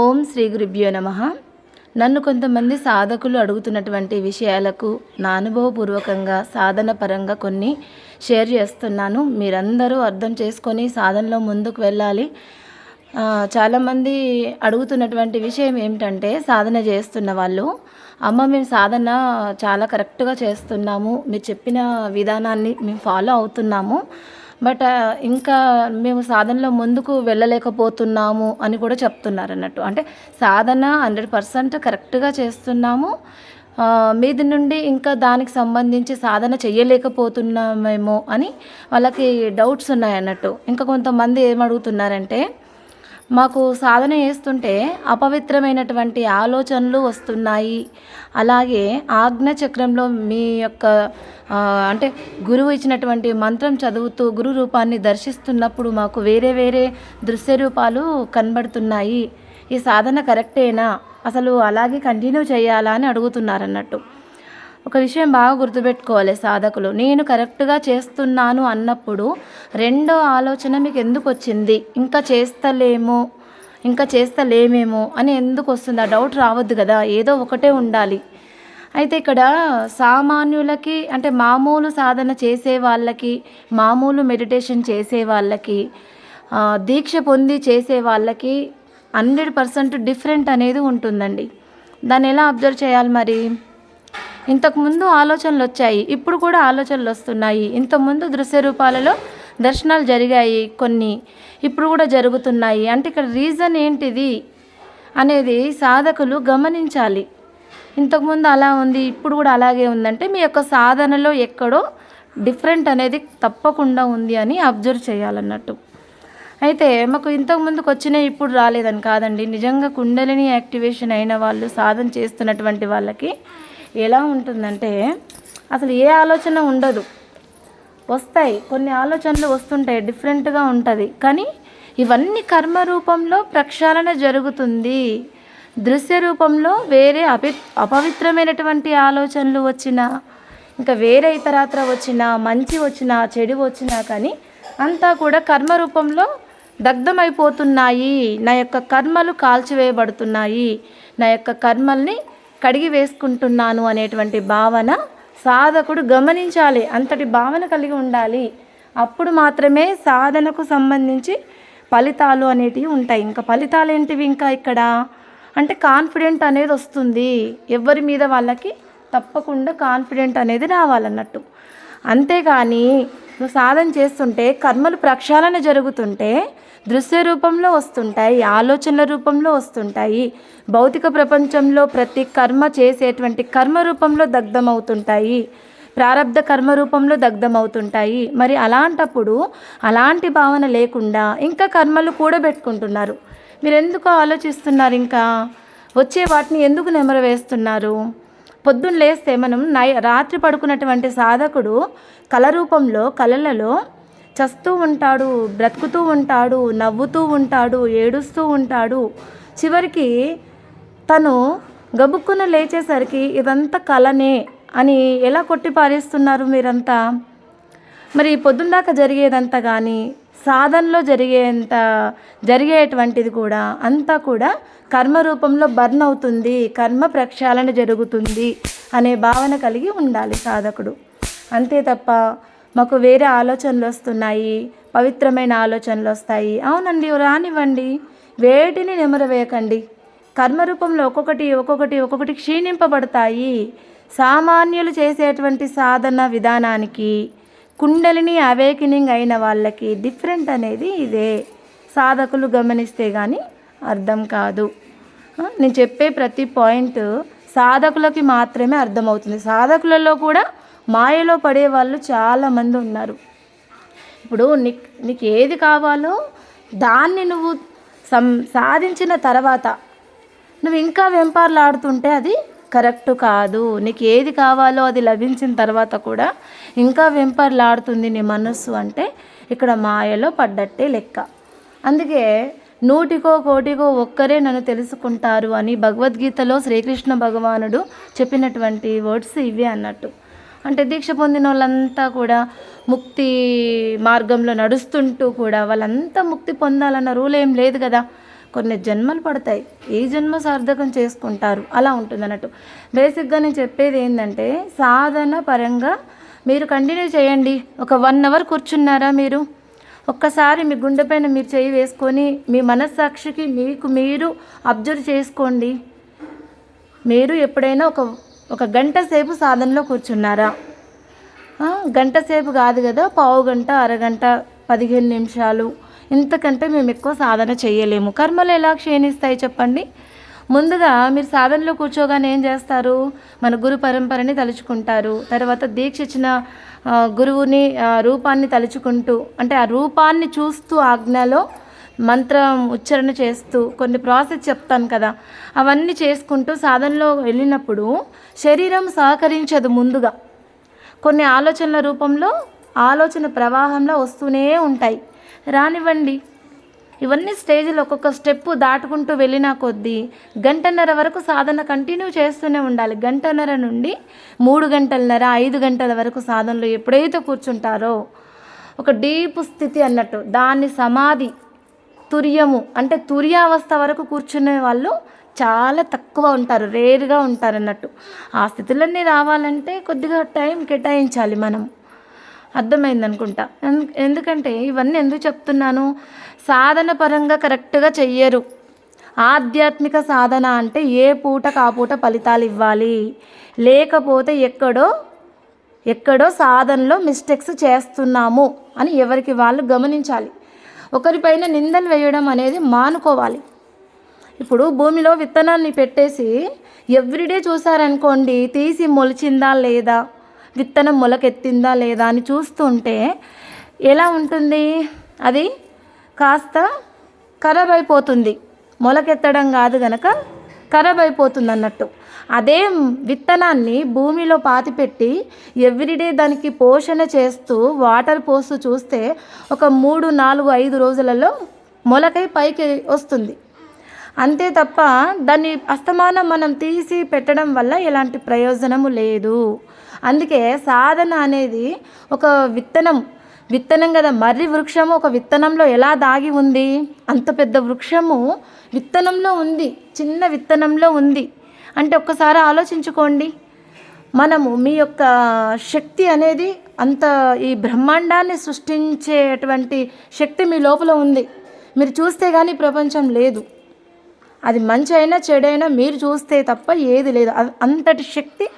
ఓం శ్రీ గురుభ్యో నమ. నన్ను కొంతమంది సాధకులు అడుగుతున్నటువంటి విషయాలకు నా అనుభవపూర్వకంగా సాధన పరంగా కొన్ని షేర్ చేస్తున్నాను. మీరందరూ అర్థం చేసుకొని సాధనలో ముందుకు వెళ్ళాలి. చాలామంది అడుగుతున్నటువంటి విషయం ఏమిటంటే సాధన చేస్తున్న వాళ్ళు అమ్మ మేము సాధన చాలా కరెక్ట్గా చేస్తున్నాము. మీరు చెప్పిన విధానాన్ని మేము ఫాలో అవుతున్నాము. బట్ ఇంకా మేము సాధనలో ముందుకు వెళ్ళలేకపోతున్నాము అని కూడా చెప్తున్నారు అన్నట్టు. అంటే సాధన హండ్రెడ్ పర్సెంట్ కరెక్ట్గా చేస్తున్నాము. మీది నుండి ఇంకా దానికి సంబంధించి సాధన చేయలేకపోతున్నామేమో అని వాళ్ళకి డౌట్స్ ఉన్నాయి అన్నట్టు. ఇంకా కొంతమంది ఏమడుగుతున్నారంటే మాకు సాధన చేస్తుంటే అపవిత్రమైనటువంటి ఆలోచనలు వస్తున్నాయి. అలాగే ఆజ్ఞ చక్రంలో మీ యొక్క అంటే గురువు ఇచ్చినటువంటి మంత్రం చదువుతూ గురు రూపాన్ని దర్శిస్తున్నప్పుడు మాకు వేరే వేరే దృశ్య రూపాలు కనబడుతున్నాయి. ఈ సాధన కరెక్టేనా? అసలు అలాగే కంటిన్యూ చేయాలా అని అడుగుతున్నారన్నట్టు. ఒక విషయం బాగా గుర్తుపెట్టుకోవాలి సాధకులు. నేను కరెక్ట్గా చేస్తున్నాను అన్నప్పుడు రెండో ఆలోచన మీకు ఎందుకు వచ్చింది? ఇంకా చేస్తలేమో ఇంకా చేస్తలేమేమో అని ఎందుకు వస్తుంది? ఆ డౌట్ రావద్దు కదా ఏదో ఒకటే ఉండాలి. అయితే ఇక్కడ సామాన్యులకి అంటే మామూలు సాధన చేసే వాళ్ళకి మామూలు మెడిటేషన్ చేసే వాళ్ళకి దీక్ష పొంది చేసే వాళ్ళకి హండ్రెడ్ పర్సెంట్ డిఫరెంట్ అనేది ఉంటుందండి. దాన్ని ఎలా అబ్జర్వ్ చేయాలి మరి? ఇంతకుముందు ఆలోచనలు వచ్చాయి ఇప్పుడు కూడా ఆలోచనలు వస్తున్నాయి. ఇంతకుముందు దృశ్య రూపాలలో దర్శనాలు జరిగాయి కొన్ని ఇప్పుడు కూడా జరుగుతున్నాయి. అంటే ఇక్కడ రీజన్ ఏంటిది అనేది సాధకులు గమనించాలి. ఇంతకుముందు అలా ఉంది ఇప్పుడు కూడా అలాగే ఉందంటే మీ యొక్క సాధనలో ఎక్కడో డిఫరెంట్ అనేది తప్పకుండా ఉంది అని అబ్జర్వ్ చేయాలన్నట్టు. అయితే మాకు ఇంతకు ముందుకు వచ్చినాయి ఇప్పుడు రాలేదని కాదండి. నిజంగా కుండలిని యాక్టివేషన్ అయిన వాళ్ళు సాధన చేస్తున్నటువంటి వాళ్ళకి ఎలా ఉంటుందంటే అసలు ఏ ఆలోచన ఉండదు. వస్తాయి కొన్ని ఆలోచనలు వస్తుంటాయి డిఫరెంట్గా ఉంటుంది. కానీ ఇవన్నీ కర్మ రూపంలో ప్రక్షాళన జరుగుతుంది. దృశ్య రూపంలో వేరే అపి అపవిత్రమైనటువంటి ఆలోచనలు వచ్చినా ఇంకా వేరే ఇతరాత్ర వచ్చినా మంచి వచ్చినా చెడు వచ్చినా కానీ అంతా కూడా కర్మ రూపంలో దగ్ధమైపోతున్నాయి. నా యొక్క కర్మలు కాల్చివేయబడుతున్నాయి. నా యొక్క కర్మల్ని కడిగి వేసుకుంటున్నాను అనేటువంటి భావన సాధకుడు గమనించాలి. అంతటి భావన కలిగి ఉండాలి. అప్పుడు మాత్రమే సాధనకు సంబంధించి ఫలితాలు అనేటివి ఉంటాయి. ఇంకా ఫలితాలు ఏంటివి ఇంకా ఇక్కడ? అంటే కాన్ఫిడెంట్ అనేది వస్తుంది. ఎవరి మీద వాళ్ళకి తప్పకుండా కాన్ఫిడెంట్ అనేది రావాలన్నట్టు. అంతేకాని నువ్వు సాధన చేస్తుంటే కర్మలు ప్రక్షాళన జరుగుతుంటే దృశ్య రూపంలో వస్తుంటాయి ఆలోచనల రూపంలో వస్తుంటాయి. భౌతిక ప్రపంచంలో ప్రతి కర్మ చేసేటువంటి కర్మ రూపంలో దగ్ధమవుతుంటాయి. ప్రారంధ కర్మ రూపంలో దగ్ధమవుతుంటాయి. మరి అలాంటప్పుడు అలాంటి భావన లేకుండా ఇంకా కర్మలు కూడబెట్టుకుంటున్నారు. మీరు ఎందుకు ఆలోచిస్తున్నారు ఇంకా? వచ్చే వాటిని ఎందుకు నెమరవేస్తున్నారు? పొద్దున్న లేస్తే మనం నై రాత్రి పడుకున్నటువంటి సాధకుడు కళ రూపంలో కళలలో చస్తూ ఉంటాడు బ్రతుకుతూ ఉంటాడు నవ్వుతూ ఉంటాడు ఏడుస్తూ ఉంటాడు. చివరికి తను గబుక్కున లేచేసరికి ఇదంతా కలనే అని ఎలా కొట్టి పారేస్తున్నారు మీరంతా? మరి పొద్దున్నాక జరిగేదంతా కానీ సాధనలో జరిగేంత జరిగేటువంటిది కూడా అంతా కూడా కర్మ రూపంలో బర్న్ అవుతుంది కర్మ ప్రక్షాళన జరుగుతుంది అనే భావన కలిగి ఉండాలి సాధకుడు. అంతే తప్ప మాకు వేరే ఆలోచనలు వస్తున్నాయి పవిత్రమైన ఆలోచనలు వస్తాయి. అవునండి రానివ్వండి. వేటిని నెమరవేయకండి. కర్మ రూపంలో ఒక్కొక్కటి ఒక్కొక్కటి ఒక్కొక్కటి క్షీణింపబడతాయి. సామాన్యులు చేసేటువంటి సాధన విధానానికి కుండలిని అవేకినింగ్ అయిన వాళ్ళకి డిఫరెంట్ అనేది ఇదే. సాధకులు గమనిస్తే కానీ అర్థం కాదు. నేను చెప్పే ప్రతి పాయింట్ సాధకులకి మాత్రమే అర్థమవుతుంది. సాధకులలో కూడా మాయలో పడే వాళ్ళు చాలామంది ఉన్నారు. ఇప్పుడు నీకు నీకు ఏది కావాలో దాన్ని నువ్వు సం సాధించిన తర్వాత నువ్వు ఇంకా వెంపార్లాడుతుంటే అది కరెక్ట్ కాదు నీకు ఏది కావాలో అది లభించిన తర్వాత కూడా ఇంకా వెంపర్లాడుతుంది నీ మనస్సు అంటే ఇక్కడ మాయలో పడ్డట్టే లెక్క. అందుకే నూటికో కోటికో ఒక్కరే నన్ను తెలుసుకుంటారు అని భగవద్గీతలో శ్రీకృష్ణ భగవానుడు చెప్పినటువంటి వర్డ్స్ ఇవే అన్నట్టు. అంటే దీక్ష పొందిన వాళ్ళంతా కూడా ముక్తి మార్గంలో నడుస్తుంటూ కూడా వాళ్ళంతా ముక్తి పొందాలన్న రూల్ ఏం లేదు కదా. కొన్ని జన్మలు పడతాయి. ఈ జన్మ సార్థకం చేసుకుంటారు? అలా ఉంటుంది అన్నట్టు బేసిక్గా నేను చెప్పేది ఏంటంటే సాధన పరంగా మీరు కంటిన్యూ చేయండి. ఒక వన్ అవర్ కూర్చున్నారా మీరు? ఒక్కసారి మీ గుండెపైన మీరు చేయి వేసుకొని మీ మనస్సాక్షికి మీకు మీరు అబ్జర్వ్ చేసుకోండి. మీరు ఎప్పుడైనా ఒక ఒక గంట సేపు సాధనలో కూర్చున్నారా? గంట సేపు కాదు కదా పావు గంట అరగంట పదిహేను నిమిషాలు ఇంతకంటే మేము ఎక్కువ సాధన చేయలేము. కర్మలు ఎలా క్షీణిస్తాయి చెప్పండి? ముందుగా మీరు సాధనలో కూర్చోగానే ఏం చేస్తారు? మన గురు పరంపరని తలుచుకుంటారు. తర్వాత దీక్ష ఇచ్చిన గురువుని రూపాన్ని తలుచుకుంటూ అంటే ఆ రూపాన్ని చూస్తూ ఆజ్ఞలో మంత్రం ఉచ్చారణ చేస్తూ కొన్ని ప్రాసెస్ చెప్తాను కదా. అవన్నీ చేసుకుంటూ సాధనలో వెళ్ళినప్పుడు శరీరం సహకరించదు ముందుగా. కొన్ని ఆలోచనల రూపంలో ఆలోచన ప్రవాహంలో వస్తూనే ఉంటాయి. రానివ్వండి. ఇవన్నీ స్టేజ్లో ఒక్కొక్క స్టెప్ దాటుకుంటూ వెళ్ళిన కొద్దీ గంటన్నర వరకు సాధన కంటిన్యూ చేస్తూనే ఉండాలి. గంటన్నర నుండి మూడు గంటలన్నర ఐదు గంటల వరకు సాధనలో ఎప్పుడైతే కూర్చుంటారో ఒక డీప్ స్థితి అన్నట్టు దాన్ని సమాధి తుర్యము అంటే తుర్యావస్థ వరకు కూర్చునే వాళ్ళు చాలా తక్కువ ఉంటారు రేరుగా ఉంటారు అన్నట్టు ఆ స్థితులన్నీ రావాలంటే కొద్దిగా టైం కేటాయించాలి మనం. అర్థమైంది అనుకుంటా ఎందుకంటే ఇవన్నీ ఎందుకు చెప్తున్నాను? సాధన పరంగా కరెక్ట్గా చెయ్యరు. ఆధ్యాత్మిక సాధన అంటే ఏ పూట కాపూట ఫలితాలు ఇవ్వాలి. లేకపోతే ఎక్కడో ఎక్కడో సాధనలో మిస్టేక్స్ చేస్తున్నాము అని ఎవరికి వాళ్ళు గమనించాలి. ఒకరిపైన నిందలు వేయడం అనేది మానుకోవాలి. ఇప్పుడు భూమిలో విత్తనాన్ని పెట్టేసి ఎవ్రీడే చూసారనుకోండి తీసి మొలిచిందా లేదా? విత్తనం మొలకెత్తిందా లేదా అని చూస్తుంటే ఎలా ఉంటుంది? అది కాస్త ఖరాబ్ అయిపోతుంది మొలకెత్తడం కాదు గనక ఖరాబ్ అయిపోతుంది అన్నట్టు అదే విత్తనాన్ని భూమిలో పాతిపెట్టి ఎవ్రీడే దానికి పోషణ చేస్తూ వాటర్ పోస్తూ చూస్తే ఒక మూడు నాలుగు ఐదు రోజులలో మొలకై పైకి వస్తుంది. అంతే తప్ప దాన్ని అస్తమానం మనం తీసి పెట్టడం వల్ల ఎలాంటి ప్రయోజనము లేదు. అందుకే సాధన అనేది ఒక విత్తనం. విత్తనం కదా మర్రి వృక్షము ఒక విత్తనంలో ఎలా దాగి ఉంది? అంత పెద్ద వృక్షము విత్తనంలో ఉంది చిన్న విత్తనంలో ఉంది. అంటే ఒక్కసారి ఆలోచించుకోండి. మనము మీ యొక్క శక్తి అనేది అంత ఈ బ్రహ్మాండాన్ని సృష్టించేటువంటి శక్తి మీ లోపల ఉంది. మీరు చూస్తే కానీ ప్రపంచం లేదు. అది మంచి అయినా చెడైనా మీరు చూస్తే తప్ప ఏది లేదు. అంతటి శక్తి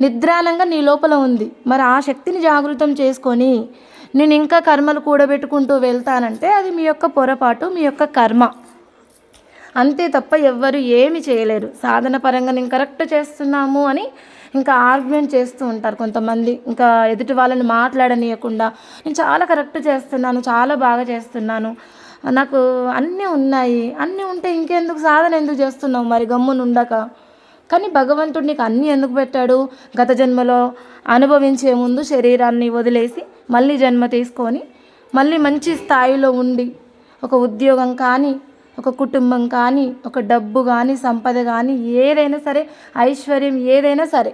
నిద్రానంగా నీ లోపల ఉంది. మరి ఆ శక్తిని జాగృతం చేసుకొని నేను ఇంకా కర్మలు కూడబెట్టుకుంటూ వెళ్తానంటే అది మీ యొక్క పొరపాటు మీ యొక్క కర్మ. అంతే తప్ప ఎవ్వరు ఏమి చేయలేరు. సాధన పరంగా నేను కరెక్ట్ చేస్తున్నాము అని ఇంకా ఆర్గ్యుమెంట్ చేస్తూ ఉంటారు కొంతమంది. ఇంకా ఎదుటి వాళ్ళని మాట్లాడనీయకుండా నేను చాలా కరెక్ట్ చేస్తున్నాను చాలా బాగా చేస్తున్నాను. నాకు అన్నీ ఉన్నాయి. అన్నీ ఉంటే ఇంకెందుకు? సాధన ఎందుకు చేస్తున్నావు? మరి గమ్మున ఉండక కానీ భగవంతుడు నీకు అన్నీ ఎందుకు పెట్టాడు? గత జన్మలో అనుభవించే ముందు శరీరాన్ని వదిలేసి మళ్ళీ జన్మ తీసుకొని మళ్ళీ మంచి స్థాయిలో ఉండి ఒక ఉద్యోగం కానీ ఒక కుటుంబం కానీ ఒక డబ్బు కానీ సంపద కానీ ఏదైనా సరే ఐశ్వర్యం ఏదైనా సరే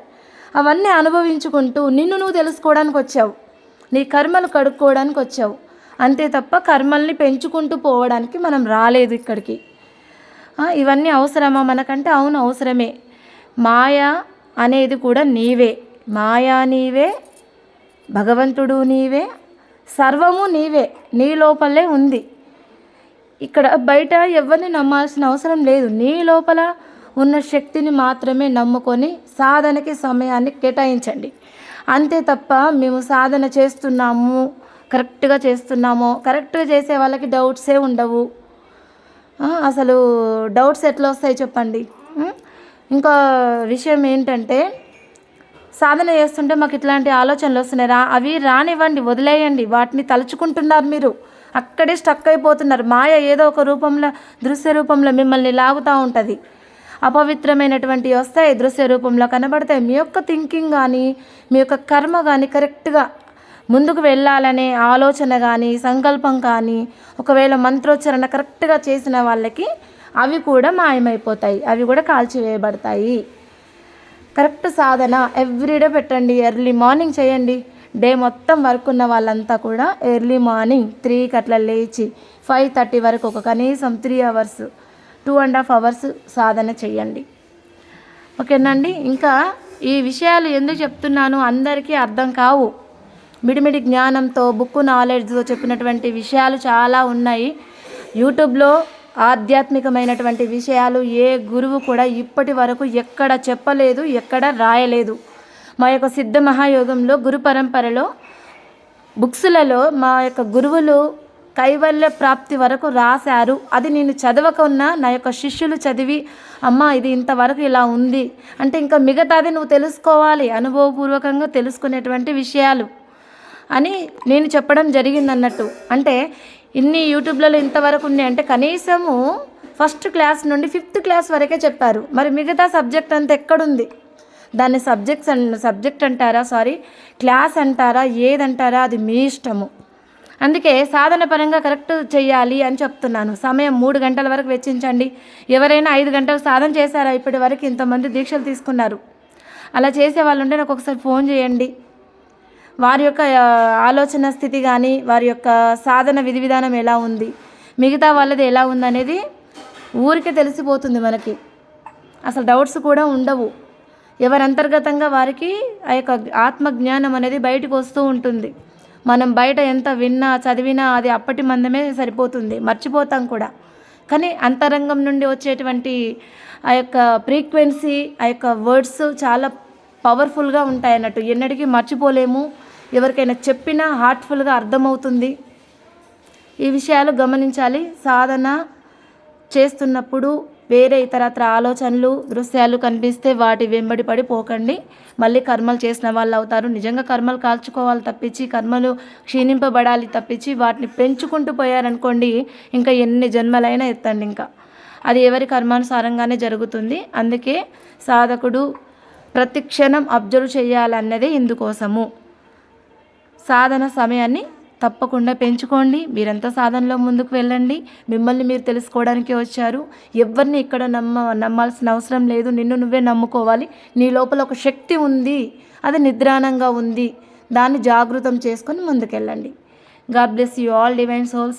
అవన్నీ అనుభవించుకుంటూ నిన్ను నువ్వు తెలుసుకోవడానికి వచ్చావు. నీ కర్మలు కడుక్కోవడానికి వచ్చావు. అంతే తప్ప కర్మల్ని పెంచుకుంటూ పోవడానికి మనం రాలేదు ఇక్కడికి. ఇవన్నీ అవసరమా మనకంటే? అవును అవసరమే. మాయ అనేది కూడా నీవే. మాయా నీవే భగవంతుడు నీవే సర్వము నీవే నీ లోపలే ఉంది. ఇక్కడ బయట ఎవరిని నమ్మాల్సిన అవసరం లేదు. నీ లోపల ఉన్న శక్తిని మాత్రమే నమ్ముకొని సాధనకి సమయాన్ని కేటాయించండి. అంతే తప్ప మేము సాధన చేస్తున్నాము కరెక్ట్గా చేస్తున్నాము కరెక్ట్గా చేసే వాళ్ళకి డౌట్సే ఉండవు. అసలు డౌట్స్ ఎట్లా వస్తాయి చెప్పండి? ఇంకా విషయం ఏంటంటే సాధన చేస్తుంటే మాకు ఇట్లాంటి ఆలోచనలు వస్తున్నాయి. రా అవి రానివ్వండి వదిలేయండి. వాటిని తలుచుకుంటున్నారు మీరు. అక్కడే స్టక్ అయిపోతున్నారు. మాయ ఏదో ఒక రూపంలో దృశ్య రూపంలో మిమ్మల్ని లాగుతూ ఉంటుంది. అపవిత్రమైనటువంటి వస్తాయి దృశ్య రూపంలో కనబడతాయి. మీ యొక్క థింకింగ్ కానీ మీ యొక్క కర్మ కానీ కరెక్ట్గా ముందుకు వెళ్ళాలనే ఆలోచన కానీ సంకల్పం కానీ ఒకవేళ మంత్రోచ్చరణ కరెక్ట్గా చేసిన వాళ్ళకి అవి కూడా మాయమైపోతాయి. అవి కూడా కాల్చివేయబడతాయి. కరెక్ట్ సాధన ఎవ్రీడే పెట్టండి. ఎర్లీ మార్నింగ్ చేయండి. డే మొత్తం వర్క్ ఉన్న వాళ్ళంతా కూడా ఎర్లీ మార్నింగ్ త్రీకి అట్లా లేచి ఫైవ్ థర్టీ వరకు ఒక కనీసం three hours two and half hours సాధన చేయండి. ఓకేనండి? ఇంకా ఈ విషయాలు ఎందుకు చెప్తున్నాను అందరికీ అర్థం కావు. మిడిమిడి జ్ఞానంతో బుక్ నాలెడ్జ్తో చెప్పినటువంటి విషయాలు చాలా ఉన్నాయి. యూట్యూబ్లో ఆధ్యాత్మికమైనటువంటి విషయాలు ఏ గురువు కూడా ఇప్పటి వరకు ఎక్కడ చెప్పలేదు ఎక్కడ రాయలేదు. మా యొక్క సిద్ధ మహాయోగంలో గురు పరంపరలో బుక్స్లలో మా యొక్క గురువులు కైవల్య ప్రాప్తి వరకు రాశారు. అది నేను చదవకున్నా నా యొక్క శిష్యులు చదివి అమ్మ ఇది ఇంతవరకు ఇలా ఉంది. అంటే ఇంకా మిగతాది నువ్వు తెలుసుకోవాలి అనుభవపూర్వకంగా తెలుసుకునేటువంటి విషయాలు అని నేను చెప్పడం జరిగింది అన్నట్టు అంటే ఇన్ని యూట్యూబ్లలో ఇంతవరకు ఉన్నాయి అంటే కనీసము ఫస్ట్ క్లాస్ నుండి ఫిఫ్త్ క్లాస్ వరకే చెప్పారు. మరి మిగతా సబ్జెక్ట్ అంతా ఎక్కడుంది? దాన్ని సబ్జెక్ట్స్ అన్ సబ్జెక్ట్ అంటారా? సారీ క్లాస్ అంటారా? ఏదంటారా? అది మీ ఇష్టము. అందుకే సాధన పరంగా కరెక్ట్ చేయాలి అని చెప్తున్నాను. సమయం మూడు గంటల వరకు వెచ్చించండి. ఎవరైనా ఐదు గంటలు సాధన చేశారా? ఇప్పటి వరకు ఇంతమంది దీక్షలు తీసుకున్నారు. అలా చేసే వాళ్ళు ఉంటే నాకు ఒకసారి ఫోన్ చేయండి. వారి యొక్క ఆలోచన స్థితి కానీ వారి యొక్క సాధన విధి విధానం ఎలా ఉంది మిగతా వాళ్ళది ఎలా ఉందనేది ఊరికే తెలిసిపోతుంది మనకి. అసలు డౌట్స్ కూడా ఉండవు. ఎవరి అంతర్గతంగా వారికి ఆ యొక్క ఆత్మజ్ఞానం అనేది బయటకు వస్తూ ఉంటుంది. మనం బయట ఎంత విన్నా చదివినా అది అప్పటి మందమే సరిపోతుంది. మర్చిపోతాం కూడా. కానీ అంతరంగం నుండి వచ్చేటువంటి ఆ యొక్క ఫ్రీక్వెన్సీ ఆ యొక్క వర్డ్స్ చాలా పవర్ఫుల్గా ఉంటాయి అన్నట్టు ఎన్నటికీ మర్చిపోలేము. ఎవరికైనా చెప్పినా హార్ట్ఫుల్గా అర్థమవుతుంది. ఈ విషయాలు గమనించాలి. సాధన చేస్తున్నప్పుడు వేరే ఇతరత్ర ఆలోచనలు దృశ్యాలు కనిపిస్తే వాటి వెంబడి పడి పోకండి మళ్ళీ కర్మలు చేసిన వాళ్ళు అవుతారు. నిజంగా కర్మలు కాల్చుకోవాలి తప్పించి కర్మలు క్షీణింపబడాలి తప్పించి వాటిని పెంచుకుంటూ పోయారనుకోండి ఇంకా ఎన్ని జన్మలైనా ఎత్తండి ఇంకా. అది ఎవరి కర్మానుసారంగానే జరుగుతుంది. అందుకే సాధకుడు ప్రతి క్షణం అబ్జర్వ్ చేయాలన్నదే ఇందుకోసము. సాధన సమయాన్ని తప్పకుండా పెంచుకోండి. మీరంతా సాధనలో ముందుకు వెళ్ళండి. మిమ్మల్ని మీరు తెలుసుకోవడానికి వచ్చారు. ఎవరిని ఇక్కడ నమ్మ నమ్మాల్సిన అవసరం లేదు. నిన్ను నువ్వే నమ్ముకోవాలి. నీ లోపల ఒక శక్తి ఉంది. అది నిద్రాణంగా ఉంది. దాన్ని జాగృతం చేసుకొని ముందుకెళ్ళండి. God bless you all divine souls.